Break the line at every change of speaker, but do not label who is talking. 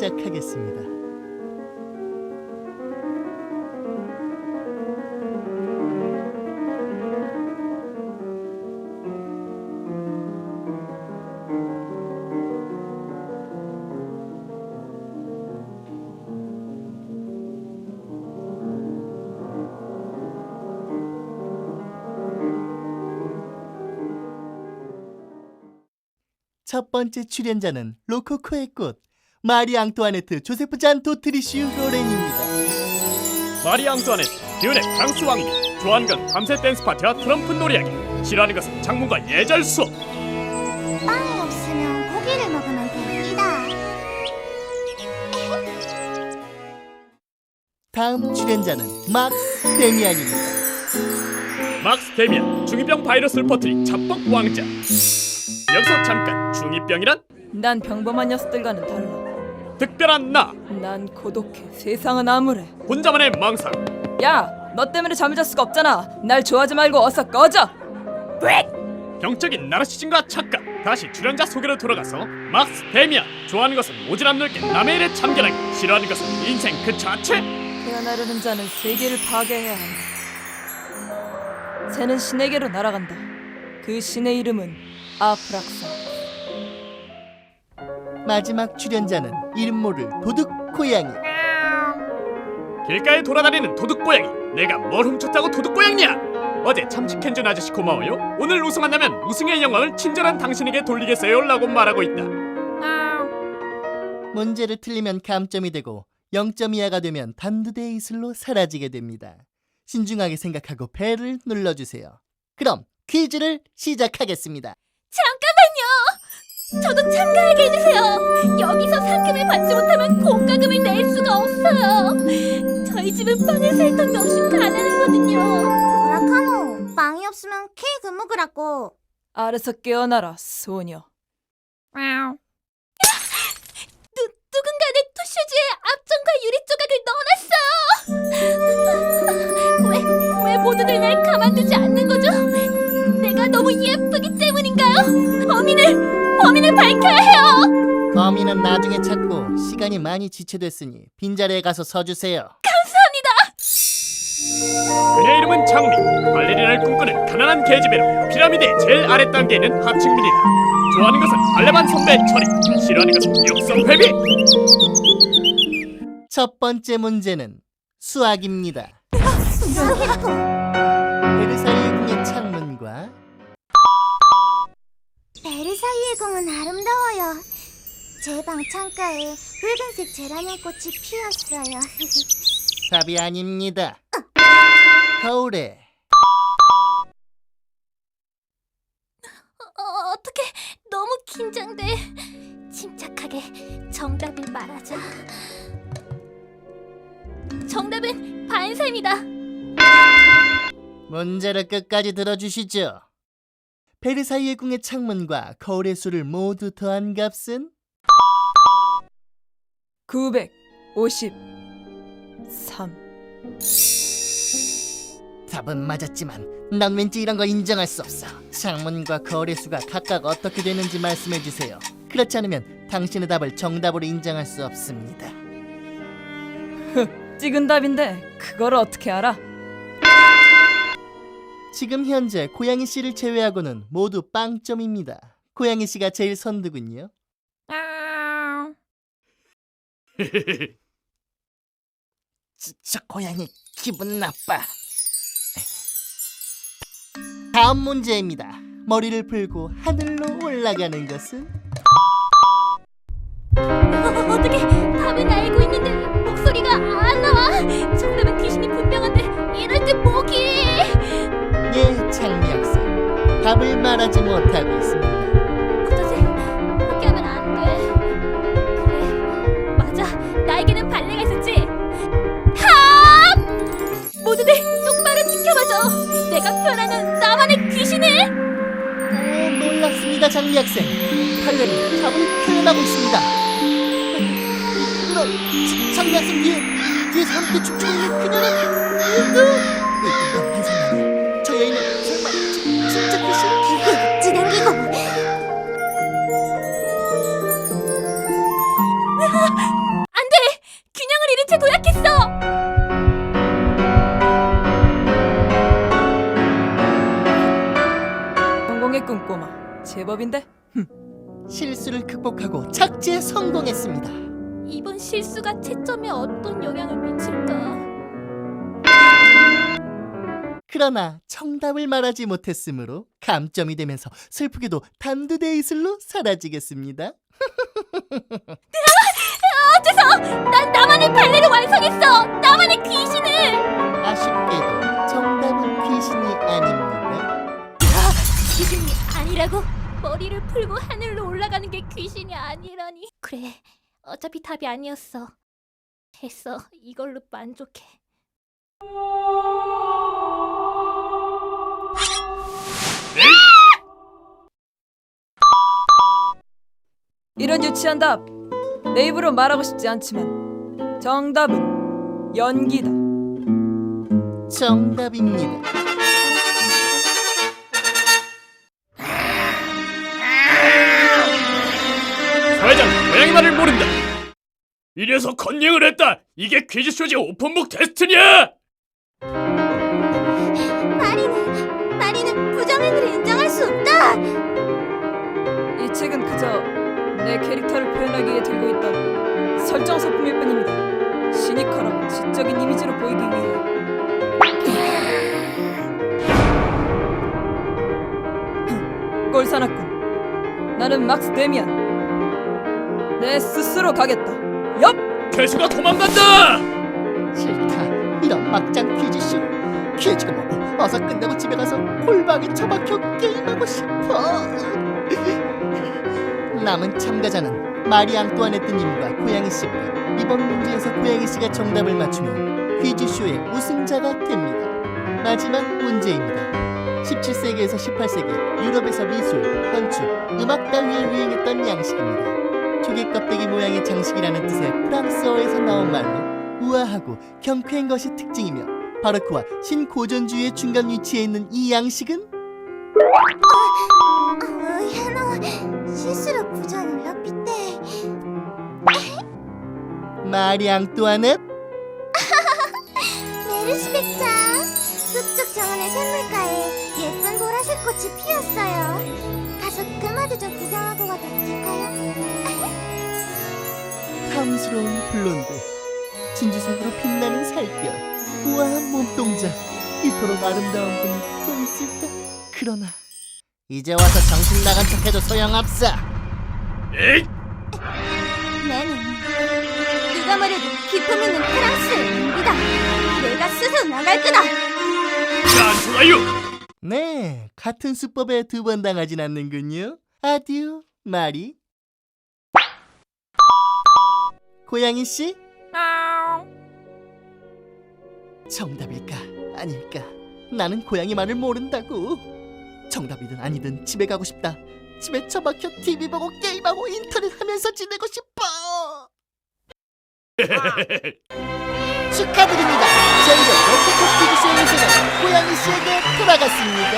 시작하겠습니다. 첫 번째 출연자는 로코코의 꽃 마리 앙투아네트 조세프 잔 도트리슈 로렌입니다.
마리 앙투아네트 기운의 프랑스 왕비 건 밤새 댄스 파티와 트럼프 놀이하기 싫어하는 것은 장문과 예절 수업
빵이 없으면 고기를 먹으면 됩니다.
다음 출연자는 막스 데미안입니다.
막스 데미안 중이병 바이러스를 퍼뜨린 잡복 왕자 여기서 잠깐 중이병이란
난 평범한 녀석들과는 달라.
특별한 나
난 고독해. 세상은 암울해.
혼자만의 망상
야, 너 때문에 잠을 잘 수가 없잖아. 날 좋아하지 말고 어서 꺼져.
병적인 나르시즘과 착각 다시 출연자 소개로 돌아가서 막스 데미안 좋아하는 것은 오지랖 넓게 남의 일에 참견하기 싫어하는 것은 인생 그 자체
태어나려는 자는 세계를 파괴해야 한다. 새는 신에게로 날아간다. 그 신의 이름은 아프락사.
마지막 출연자는 이름 모를 도둑 고양이
길가에 돌아다니는 도둑 고양이 내가 뭘 훔쳤다고 도둑 고양이야 어제 참치 캔준 아저씨 고마워요 오늘 우승한다면 우승의 영광을 친절한 당신에게 돌리겠어요 라고 말하고 있다
문제를 틀리면 감점이 되고 0점 이하가 되면 단두대 이슬로 사라지게 됩니다. 신중하게 생각하고 배를 눌러주세요. 그럼 퀴즈를 시작하겠습니다.
잠깐만요. 저도 참가하게 해주세요. 여기서 상금을 받지 못하면 공과금을 낼 수가 없어요. 저희 집은 빵을 살 돈도 없이 가난하거든요. 그렇카노. 빵이 없으면 케이크 먹으라고.
아래서 깨어나라, 소녀.
누, 누군가 내 투슈즈에 앞전과 유리 조각을 넣어놨어요. 왜, 왜 모두들 날 가만두지 않는 거죠? 내가 너무 예쁘기 때문인가요? 범인을 밝혀야 해요.
범인은 나중에 찾고 시간이 많이 지체됐으니 빈자리에 가서 서주세요.
그녀의 이름은 장미 발레리나를 꿈꾸는 가난한 계집애로 피라미드의 제일 아래 단계에 있는 하층민이다 좋아하는 것은 발레반 선배 처리 싫어하는 것은 육성 회비
첫 번째 문제는 수학입니다. 베르사유
궁은 아름다워요. 제 방 창가에 붉은색 제라늄 꽃이 피었어요.
답이 아닙니다. 거울에
어, 어떻게 너무 긴장돼. 침착하게 정답을 말하자. 정답은 반샘이다.
문제를 끝까지 들어주시죠. 베르사유의 궁의 창문과 거울의 수를 모두 더한 값은
953.
답은 맞았지만 난 왠지 이런 거 인정할 수 없어. 창문과 거울의 수가 각각 어떻게 되는지 말씀해 주세요. 그렇지 않으면 당신의 답을 정답으로 인정할 수 없습니다.
찍은 답인데 그걸 어떻게 알아?
지금 현재 고양이 씨를 제외하고는 모두 빵점입니다. 고양이 씨가 제일 선두군요. 진짜 고양이 기분 나빠. 다음 문제입니다. 머리를 풀고 하늘로 올라가는 것은
어, 어떻게 답은 알고 있는데
답을 말하지 못하고 있습니다.
어쩌지? 포기하면 안 돼. 그래, 맞아. 나에게는 발레가 있었지. 합! 모두들 똑바로 지켜봐줘. 내가 표현하는 나만의 귀신을.
오, 놀랍습니다, 장미 학생. 팔레는 답을 표현하고 있습니다. 그럼 자- 장미 학생 뒤에 뒤에서 함께 춤추고 있는 그녀는 누구? 이건 환상이
제법인데.
실수를 극복하고 착지에 성공했습니다.
이번 실수가 채점에 어떤 영향을 미칠까?
그러나 정답을 말하지 못했으므로 감점이 되면서 슬프게도 단두대 이슬로 사라지겠습니다.
어째서 난 나만의 발레를 완성했어! 나 아니라고? 머리를 풀고 하늘로 올라가는 게 귀신이 아니라니. 그래, 어차피 답이 아니었어. 됐어, 이걸로 만족해.
이런 유치한 답. 내 입으로 말하고 싶지 않지만 정답은 연기다.
정답입니다.
말을 모른다. 이래서 컨닝을 했다. 이게 퀴즈쇼지 오픈북 테스트냐?
마리는, 마리는 부정행위를 인정할 수 없다!
이 책은 그저 내 캐릭터를 표현하기 위해 들고 있던 설정 소품일 뿐입니다. 시니컬하고 지적인 이미지로 보이기 위해. 꼴사납군. 나는 막스 데미안. 내 스스로 가겠다. 엽!
괴수가 도망간다.
싫다. 이런 막장 퀴즈쇼. 퀴즈가 뭐고 어서 끝내고 집에 가서 골방에 처박혀 게임하고 싶어. 남은 참가자는 마리 앙뚜아네트님과 고양이 씨입니다. 이번 문제에서 고양이 씨가 정답을 맞추면 퀴즈쇼의 우승자가 됩니다. 마지막 문제입니다. 17세기에서 18세기 유럽에서 미술, 건축, 음악 따위에 유행했던 양식입니다. 조개 껍데기 모양의 장식이라는 뜻의 프랑스어에서 나온 말로 우아하고 경쾌한 것이 특징이며 바로 그와 신고전주의의 중간 위치에 있는 이 양식은
어, 현호, 실수로 부정을 높이대.
마리 앙뚜아넷
메르시 백장, 북쪽 정원의 샘물가에 예쁜 보라색 꽃이 피었어요. 가서 그 마드 좀 구경
탐스러운 블론드 진주색으로 빛나는 살결 우아한 몸동작 이토록 아름다운 분이 또 있을까 그러나 이제 와서 정신 나간 척해도 소용없어
에이,
나는 누가 말해도 기품 있는 프랑스입니다. 내가 스스로 나갈 거다.
안 좋아요.
네 같은 수법에 두 번 당하진 않는군요 아듀 마리 고양이 씨? 정답일까? 아닐까? 나는 고양이 말을 모른다고. 정답이든 아니든 집에 가고 싶다. 집에 처박혀 TV 보고 게임하고 인터넷 하면서 지내고 싶어. 축하드립니다. 저희도 로켓 퀴즈쇼 우승은 고양이 씨에게 돌아갔습니다